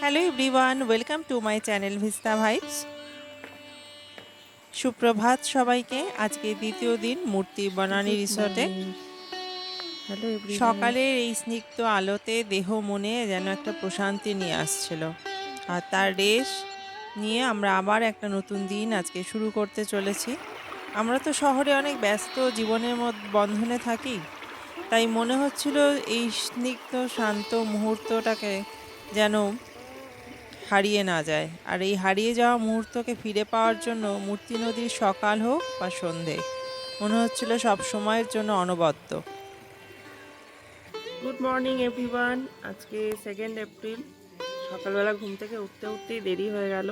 Hello everyone welcome to my channel Vista Vibes সুপ্রভাত সবাইকে। আজকে দ্বিতীয় দিন মূর্তি বনানী রিসর্টে। সকালের এই স্নিগ্ধ আলোতে দেহ মনে যেন একটা প্রশান্তি নিয়ে আসছিল। আর তার রেশ নিয়ে আমরা আবার একটা নতুন দিন আজকে শুরু করতে চলেছি। আমরা তো শহরে অনেক ব্যস্ত জীবনের মধ্যে বন্ধনে থাকি। তাই মনে হচ্ছিল এই স্নিগ্ধ শান্ত মুহূর্তটাকে যেন হারিয়ে না যায়। আর এই হারিয়ে যাওয়া মুহূর্তকে ফিরে পাওয়ার জন্য মূর্তি নদীর সকাল হোক বা সন্ধে, মনে হচ্ছিল সব সময়ের জন্য অনবদ্য। গুড মর্নিং এভরিওয়ান আজকে সেকেন্ড এপ্রিল সকালবেলা ঘুম থেকে উঠতে উঠতেই দেরি হয়ে গেল।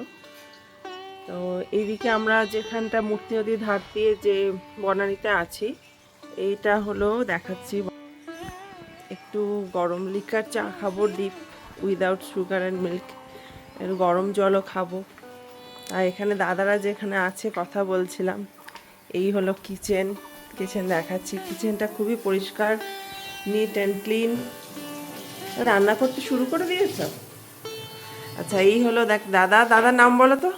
তো এইদিকে আমরা যেখানটা মূর্তি নদীর ধার দিয়ে যে বনানীতে আছি, এইটা হলো দেখাচ্ছি। একটু গরম লিকার চা খাব dip without sugar and milk একটু গরম জলও খাব। আর এখানে দাদারা যেখানে আছে কথা বলছিলাম এই হলো কিচেন কিচেন দেখাচ্ছি। কিচেনটা খুবই পরিষ্কার নিট অ্যান্ড ক্লিন রান্না করতে শুরু করে দিয়েছ? আচ্ছা এই হলো দেখ দাদা দাদার নাম বলো তো।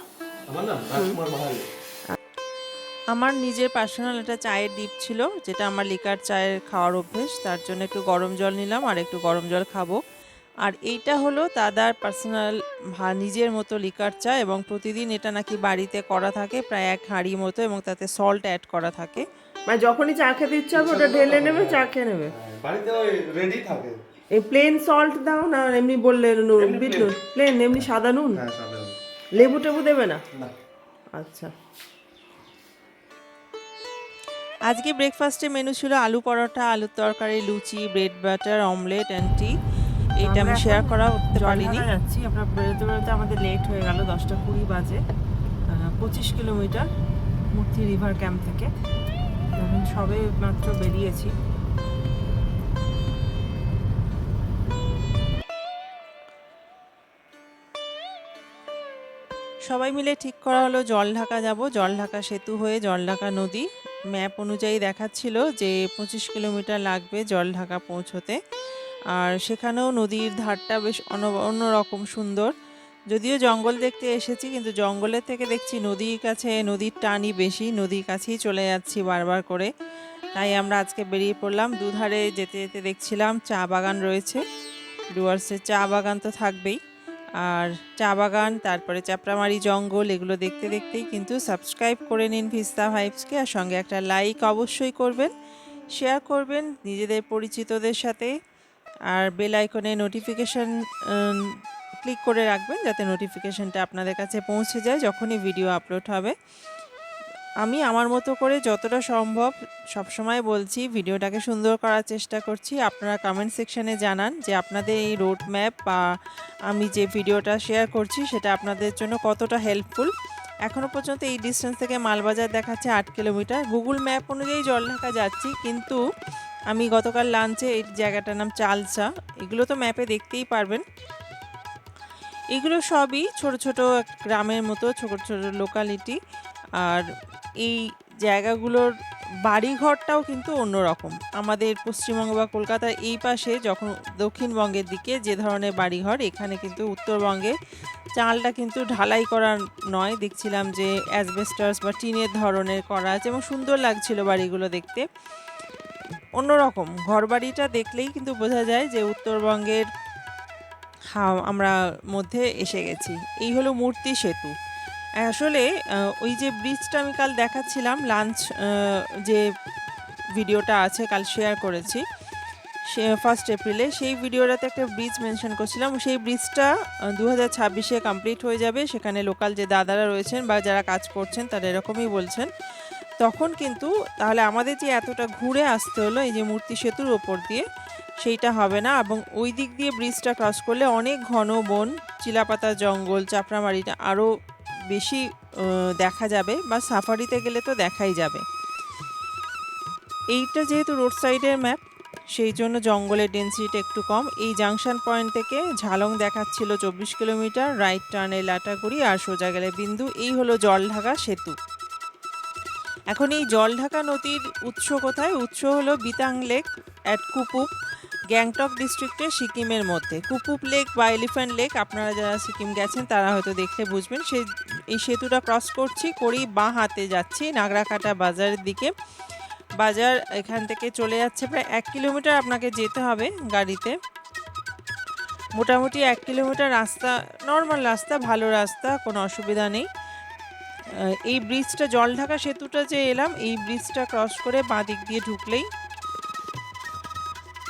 আমার নিজের পার্সোনাল একটা চায়ের ডিপ ছিল যেটা আমার লিকার চায়ের খাওয়ার অভ্যেস। তার জন্য একটু গরম জল নিলাম আর একটু গরম জল খাব। আর এইটা হলো দাদার পার্সোনাল নিজের মতো লিকার চা এবং প্রতিদিন এটা নাকি বাড়িতে করা থাকে প্রায় এক হাঁড়ি মতো এবং তাতে সল্ট অ্যাড করা থাকে। মানে যখনই চা খেতে ইচ্ছা হবে ওটা ঢেলে নেবে চা খেয়ে নেবে। বাড়িতে ওই রেডি থাকে। এই প্লেন সল্ট দাও না এমনি বললে নুন এমনি বিট নুন প্লেন এমনি সাদা নুন? হ্যাঁ সাদা লেবু টেবু দেবে না? না। আচ্ছা। আজকে ব্রেকফাস্টে মেনু ছিল আলু পরোটা আলুর তরকারি luchi bread butter omelette and tea এইটা আমি শেয়ার করা করতে পারিনি। যাচ্ছি। আমরা বেরোতে বেরোতে আমাদের লেট হয়ে গেল দশটা কুড়ি বাজে। পঁচিশ কিলোমিটার মূর্তি রিভার ক্যাম্প থেকে। এখন সবে মাত্র বেরিয়েছি। সবাই মিলে ঠিক করা হলো জলঢাকা যাব। জলঢাকা সেতু হয়ে জলঢাকা নদী। ম্যাপ অনুযায়ী দেখাচ্ছিল যে পঁচিশ কিলোমিটার লাগবে জলঢাকা পৌঁছোতে। আর সেখানেও নদীর ধারটা বেশ অন্য অন্যরকম সুন্দর। যদিও জঙ্গল দেখতে এসেছি, কিন্তু জঙ্গলের থেকে দেখছি নদীর কাছে, নদীর টানই বেশি, নদীর কাছেই চলে যাচ্ছি বারবার করে। তাই আমরা আজকে বেরিয়ে পড়লাম। দুধারে যেতে যেতে দেখছিলাম চা বাগান রয়েছে। ডুয়ার্সের চা বাগান তো থাকবেই। আর চা বাগান, তারপরে চাপড়ামারি জঙ্গল, এগুলো দেখতে দেখতেই কিন্তু সাবস্ক্রাইব করে নিন ভিস্তা ভাইবসকে। আর সঙ্গে একটা লাইক অবশ্যই করবেন, শেয়ার করবেন নিজেদের পরিচিতদের সাথে। আর বেল আইকনে নোটিফিকেশান ক্লিক করে রাখবেন যাতে নোটিফিকেশানটা আপনাদের কাছে পৌঁছে যায় যখনই ভিডিও আপলোড হবে। আমি আমার মতো করে যতটা সম্ভব সবসময় বলছি ভিডিওটাকে সুন্দর করার চেষ্টা করছি। আপনারা কমেন্ট সেকশনে জানান যে আপনাদের এই রোড ম্যাপ বা আমি যে ভিডিওটা শেয়ার করছি, সেটা আপনাদের জন্য কতটা হেল্পফুল এখনও পর্যন্ত এই ডিস্টেন্স থেকে মালবাজার দেখাচ্ছে আট কিলোমিটার গুগল ম্যাপ অনুযায়ী জলঢাকা যাচ্ছি, কিন্তু আমি গতকাল লাঞ্চে এই জায়গাটার নাম চালসা এগুলো তো ম্যাপে দেখতেই পারবেন। এগুলো সবই ছোট ছোট গ্রামের মতো, ছোট ছোট লোকালিটি আর এই জায়গাগুলোর বাড়িঘরটাও কিন্তু অন্যরকম। আমাদের পশ্চিমবঙ্গ বা কলকাতার এই পাশে যখন দক্ষিণবঙ্গের দিকে যে ধরনের বাড়িঘর, এখানে কিন্তু উত্তরবঙ্গে চালটা কিন্তু ঢালাই করা নয়। দেখছিলাম যে অ্যাসবেস্টার্স বা টিনের ধরনের করা আছে এবং সুন্দর লাগছিল বাড়িগুলো দেখতে। অন্যরকম। ঘরবাড়িটা দেখলেই কিন্তু বোঝা যায় যে উত্তরবঙ্গের আমরা মধ্যে এসে গেছি। এই হলো মূর্তি সেতু। আসলে ওই যে ব্রিজটা আমি কাল দেখাচ্ছিলাম লাঞ্চ যে ভিডিওটা আছে কাল শেয়ার করেছি, সে ফার্স্ট এপ্রিলে সেই ভিডিওটাতে একটা ব্রিজ মেনশন করছিলাম। সেই ব্রিজটা দু হাজার ছাব্বিশে কমপ্লিট হয়ে যাবে। সেখানে লোকাল যে দাদারা রয়েছেন বা যারা কাজ করছেন, তারা এরকমই বলছেন। তখন কিন্তু তাহলে আমাদের যে এতটা ঘুরে আসতে হলো, এই যে মূর্তি সেতুর ওপর দিয়ে, সেইটা হবে না। এবং ওই দিক দিয়ে ব্রিজটা ক্রস করলে অনেক ঘন বন, চিলাপাতা জঙ্গল, চাপড়ামারিটা আরও বেশি দেখা যাবে বা সাফারিতে গেলে তো দেখাই যাবে। এইটা যেহেতু রোড সাইডের ম্যাপ, সেই জন্য জঙ্গলের ডেন্সিটি একটু কম। এই জাংশন পয়েন্ট থেকে ঝালং দেখাচ্ছিল চব্বিশ কিলোমিটার রাইট টার্নে লাটাগুড়ি আর সোজা গেলে বিন্দু। এই হলো জলঢাকা সেতু। এখন এই জলঢাকা নদীর উৎস কোথায়? উৎস হলো বিতাং লেক অ্যাট কুপুপ, গ্যাংটক ডিস্ট্রিক্টের সিকিমের মধ্যে। কুপুপ লেক বা এলিফ্যান্ট লেক, আপনারা যারা সিকিম গেছেন তারা হয়তো দেখলে বুঝবেন। সে, এই সেতুটা ক্রস করছি, করেই বাঁ হাতে যাচ্ছি, নাগরাকাটা বাজারের দিকে। বাজার এখান থেকে চলে যাচ্ছে, প্রায় এক কিলোমিটার আপনাকে যেতে হবে গাড়িতে। মোটামুটি এক কিলোমিটার রাস্তা নর্মাল রাস্তা, ভালো রাস্তা, কোনো অসুবিধা নেই। এই ব্রিজটা জলঢাকা সেতুটা যে এলাম, এই ব্রিজটা ক্রস করে বাঁ দিক দিয়ে ঢুকলেই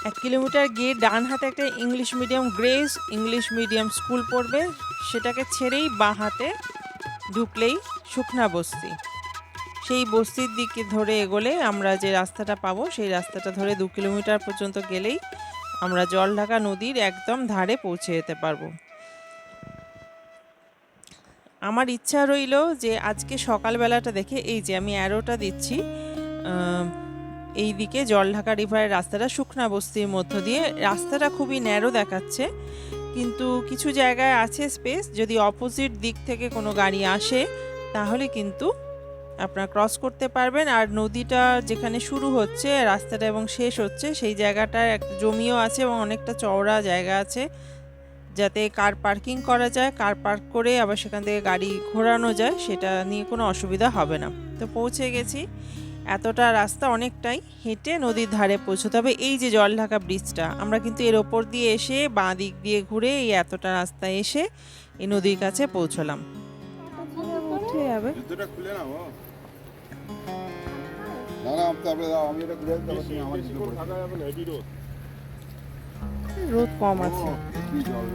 এক কিলোমিটার গিয়ে ডান হাতে একটা English medium grace English medium school পড়বে। সেটাকে ছেড়েই বাঁ হাতে ঢুকলেই শুকনা বস্তি। সেই বস্তির দিকে ধরে এগোলে আমরা যে রাস্তাটা পাবো, সেই রাস্তাটা ধরে দু কিলোমিটার পর্যন্ত গেলেই আমরা জলঢাকা নদীর একদম ধারে পৌঁছে যেতে পারব। আমার ইচ্ছা রইল যে আজকে সকালবেলাটা দেখে এই যে আমি অ্যারোটা দিচ্ছি এই দিকে জলঢাকা রিভারের রাস্তাটা শুকনা বস্তির মধ্য দিয়ে। রাস্তাটা খুবই ন্যারো দেখাচ্ছে, কিন্তু কিছু জায়গায় আছে স্পেস, যদি অপোজিট দিক থেকে কোনো গাড়ি আসে, তাহলে কিন্তু আপনারা ক্রস করতে পারবেন। আর নদীটা যেখানে শুরু হচ্ছে, রাস্তাটা এবং শেষ হচ্ছে, সেই জায়গাটায় একটা জমিও আছে এবং অনেকটা চওড়া জায়গা আছে। যাতে কার পার্কিং করা যায় কার পার্ক করে আবার সেখান থেকে গাড়ি ঘোরানো যায় সেটা নিয়ে কোনো অসুবিধা হবে না। তো পৌঁছে গেছি। এতটা রাস্তা অনেকটাই হেঁটে নদীর ধারে পৌঁছতে হবে। এই যে জলঢাকা ব্রিজটা আমরা কিন্তু এর ওপর দিয়ে এসে বাঁ দিক দিয়ে ঘুরে এই এতটা রাস্তা এসে এই নদীর কাছে পৌঁছলাম। উঠে যাবে। আমি এটা খুলে দিতে পারছি আমার রোদ কম আছে। জল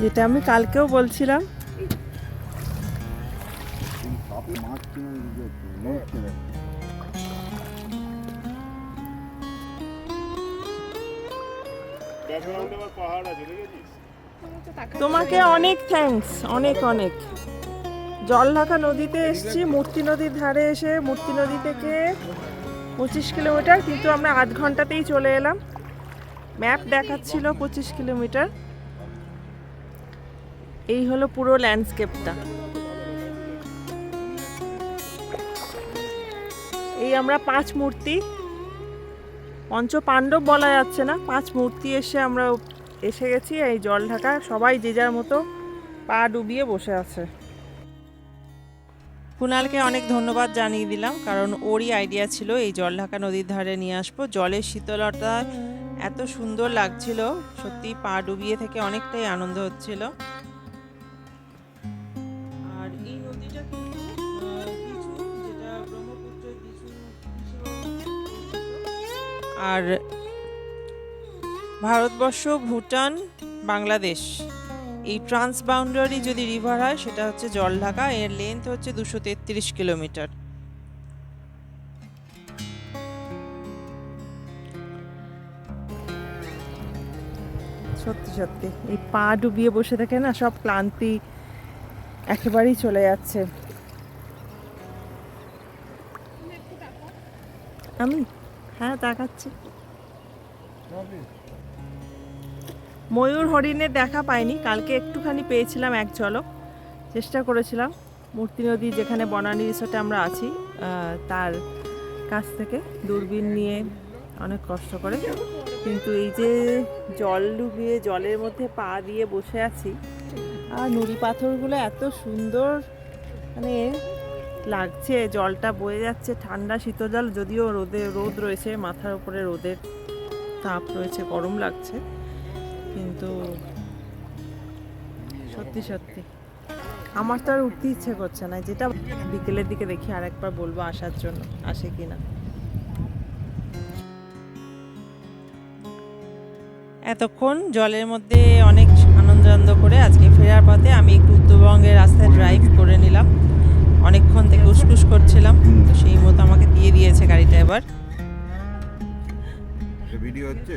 যেটা আমি কালকেও বলছিলাম। তোমাকে অনেক থ্যাঙ্কস অনেক অনেক। জলঢাকা নদীতে এসেছি মূর্তি নদীর ধারে এসে মূর্তি নদী থেকে পঁচিশ কিলোমিটার, কিন্তু আমরা আধ ঘন্টাতেই চলে এলাম। ম্যাপ দেখাচ্ছিল পঁচিশ কিলোমিটার। এই হলো পুরো ল্যান্ডস্কেপটা। এই আমরা পাঁচ মূর্তি। পঞ্চ পাণ্ডব বলা যাচ্ছে না, পাঁচ মূর্তি এসে আমরা এসে গেছি এই জল ঢাকা সবাই যে যার মতো পা ডুবিয়ে বসে আছে। কুণালকে অনেক ধন্যবাদ জানিয়ে দিলাম, কারণ ওরই আইডিয়া ছিল এই জল ঢাকা নদীর ধারে নিয়ে আসব। জলের শীতলতা এত সুন্দর লাগছিল সত্যি পা ডুবিয়ে থেকে অনেকটাই আনন্দ হচ্ছিল। আর আর ভারতবর্ষ, ভুটান, বাংলাদেশ। এই ট্রান্সবাউন্ডারি যদি রিভার হয় সেটা হচ্ছে জলঢাকা এর লেন্থ হচ্ছে দুশো তেত্রিশ কিলোমিটার। সত্যি সত্যি। এই পা ডুবিয়ে বসে থেকে না সব ক্লান্তি একেবারেই চলে যাচ্ছে। আমি? হ্যাঁ তাকাচ্ছি। ময়ূর হরিণের দেখা পাইনি। কালকে একটুখানি পেয়েছিলাম এক ঝলক। চেষ্টা করেছিলাম। মূর্তি নদী যেখানে বনানী রিসোর্টে আমরা আছি তার কাছ থেকে দূরবীন নিয়ে অনেক কষ্ট করে। কিন্তু এই যে জল ডুবিয়ে জলের মধ্যে পা দিয়ে বসে আছি, আর নুড়ি পাথরগুলো এত সুন্দর মানে লাগছে, জলটা বয়ে যাচ্ছে, ঠান্ডা শীতল জল, যদিও রোদে, রোদ রয়েছে, মাথার উপরে রোদের তাপ রয়েছে, গরম লাগছে। কিন্তু সত্যি সত্যি। আমার তো আর উঠতে ইচ্ছে করছে না, যেটা বিকেলের দিকে দেখি আর একবার বলব আসার জন্য, আসে কি না। এতক্ষণ জলের মধ্যে অনেক আনন্দ আনন্দ করে আজকে ফেরার পথে আমি একটু উত্তরবঙ্গের রাস্তায় ড্রাইভ করে নিলাম। অনেকক্ষণ থেকে উসকুস করছিলাম, তো সেই মতো আমাকে দিয়ে দিয়েছে গাড়িটা এবার। ভিডিও হচ্ছে?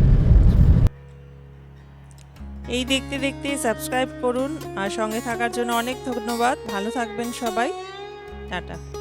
এই দেখতে দেখতে সাবস্ক্রাইব করুন। আর সঙ্গে থাকার জন্য অনেক ধন্যবাদ। ভালো থাকবেন সবাই। টাটা।